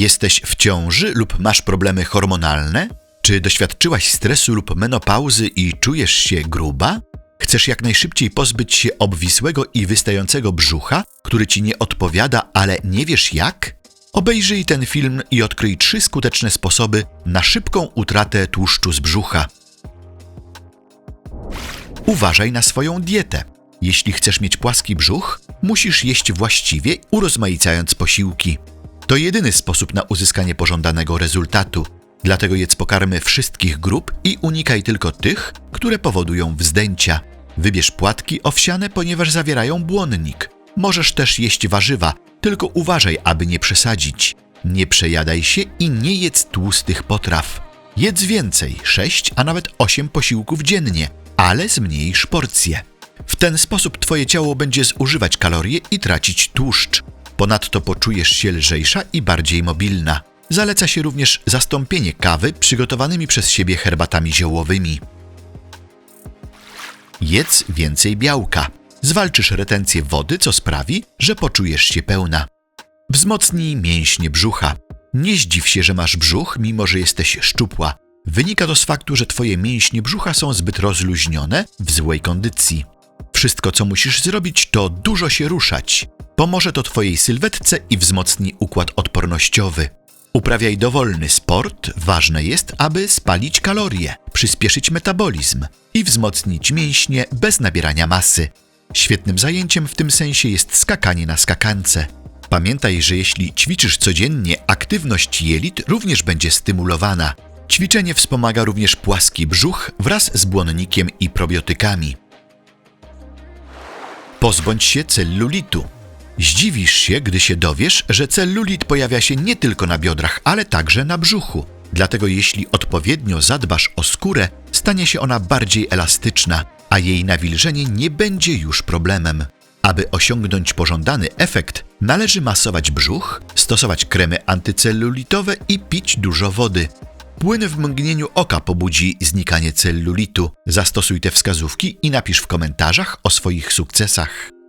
Jesteś w ciąży lub masz problemy hormonalne? Czy doświadczyłaś stresu lub menopauzy i czujesz się gruba? Chcesz jak najszybciej pozbyć się obwisłego i wystającego brzucha, który ci nie odpowiada, ale nie wiesz jak? Obejrzyj ten film i odkryj trzy skuteczne sposoby na szybką utratę tłuszczu z brzucha. Uważaj na swoją dietę. Jeśli chcesz mieć płaski brzuch, musisz jeść właściwie, urozmaicając posiłki. To jedyny sposób na uzyskanie pożądanego rezultatu. Dlatego jedz pokarmy wszystkich grup i unikaj tylko tych, które powodują wzdęcia. Wybierz płatki owsiane, ponieważ zawierają błonnik. Możesz też jeść warzywa, tylko uważaj, aby nie przesadzić. Nie przejadaj się i nie jedz tłustych potraw. Jedz więcej, 6, a nawet 8 posiłków dziennie, ale zmniejsz porcje. W ten sposób twoje ciało będzie zużywać kalorie i tracić tłuszcz. Ponadto poczujesz się lżejsza i bardziej mobilna. Zaleca się również zastąpienie kawy przygotowanymi przez siebie herbatami ziołowymi. Jedz więcej białka. Zwalczysz retencję wody, co sprawi, że poczujesz się pełna. Wzmocnij mięśnie brzucha. Nie zdziw się, że masz brzuch, mimo że jesteś szczupła. Wynika to z faktu, że twoje mięśnie brzucha są zbyt rozluźnione, w złej kondycji. Wszystko, co musisz zrobić, to dużo się ruszać. Pomoże to twojej sylwetce i wzmocni układ odpornościowy. Uprawiaj dowolny sport, ważne jest, aby spalić kalorie, przyspieszyć metabolizm i wzmocnić mięśnie bez nabierania masy. Świetnym zajęciem w tym sensie jest skakanie na skakance. Pamiętaj, że jeśli ćwiczysz codziennie, aktywność jelit również będzie stymulowana. Ćwiczenie wspomaga również płaski brzuch wraz z błonnikiem i probiotykami. Pozbądź się cellulitu. Zdziwisz się, gdy się dowiesz, że cellulit pojawia się nie tylko na biodrach, ale także na brzuchu. Dlatego jeśli odpowiednio zadbasz o skórę, stanie się ona bardziej elastyczna, a jej nawilżenie nie będzie już problemem. Aby osiągnąć pożądany efekt, należy masować brzuch, stosować kremy antycellulitowe i pić dużo wody. Płyn w mgnieniu oka pobudzi znikanie cellulitu. Zastosuj te wskazówki i napisz w komentarzach o swoich sukcesach.